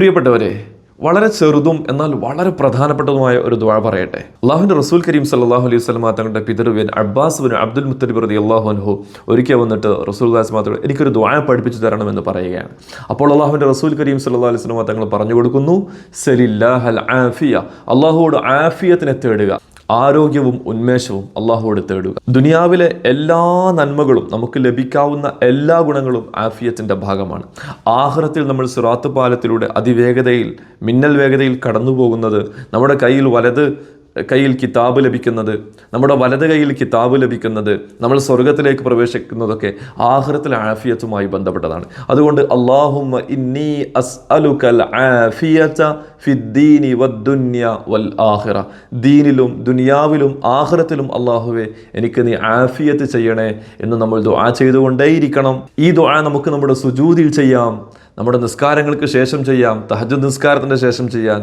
പ്രിയപ്പെട്ടവരെ വളരെ ചെറുതും എന്നാൽ വളരെ പ്രധാനപ്പെട്ടതുമായ ഒരു ദ്വാ പറയട്ടെ. അള്ളാഹുവിന്റെ റസൂൽ കരീം സല്ലാഹു അലൈഹി സ്വലമ തങ്ങളുടെ പിതൃവൻ അബ്ബാസ് ബിൻ അബ്ദുൽ മുത്തലിബ് റതി അള്ളാഹു അൻഹു ഒരിക്കൽ വന്നിട്ട് റസൂൽ മാത്രം എനിക്കൊരു ദ്വാ പഠിപ്പിച്ചു തരണമെന്ന് പറയുകയാണ്. അപ്പോൾ അള്ളാഹുവിന്റെ റസൂൽ കരീം സല്ലാ അലൈഹി സ്വലമ തങ്ങൾ പറഞ്ഞു കൊടുക്കുന്നു സലില്ലാഹൽ ആഫിയ. അള്ളാഹുവോട് ആഫിയത്തിനെ തേടുക. ആരോഗ്യവും ഉന്മേഷവും അള്ളാഹുവോട് തേടുക. ദുനിയാവിലെ എല്ലാ നന്മകളും നമുക്ക് ലഭിക്കാവുന്ന എല്ലാ ഗുണങ്ങളും ആഫിയത്തിന്റെ ഭാഗമാണ്. ആഹ്റത്തിൽ നമ്മൾ സിറാത്ത് പാലത്തിലൂടെ അതിവേഗതയിൽ മിന്നൽ വേഗതയിൽ കടന്നു പോകുന്നത് നമ്മുടെ കയ്യിൽ വലത് കയ്യിൽ കിതാബ് ലഭിക്കുന്നത് നമ്മുടെ വലത് കയ്യിൽ കിതാബ് ലഭിക്കുന്നത് നമ്മൾ സ്വർഗത്തിലേക്ക് പ്രവേശിക്കുന്നതൊക്കെ ആഹ്റത്തിൽ ആഫിയത്തുമായി ബന്ധപ്പെട്ടതാണ്. അതുകൊണ്ട് അള്ളാഹുമ്മ ഇന്നി ഫിദ്ദീനി വൽ ആഹിറ ദീനിലും ദുനിയാവിലും ആഹ്റത്തിലും അള്ളാഹുവെ എനിക്ക് നീ ആഫിയത്ത് ചെയ്യണേ എന്ന് നമ്മൾ ദുആ ചെയ്തുകൊണ്ടേയിരിക്കണം. ഈ ദുആ നമുക്ക് നമ്മുടെ സുജൂതിൽ ചെയ്യാം നമ്മുടെ നിസ്കാരങ്ങൾക്ക് ശേഷം ചെയ്യാം തഹജ് നിസ്കാരത്തിന്റെ ശേഷം ചെയ്യാൻ.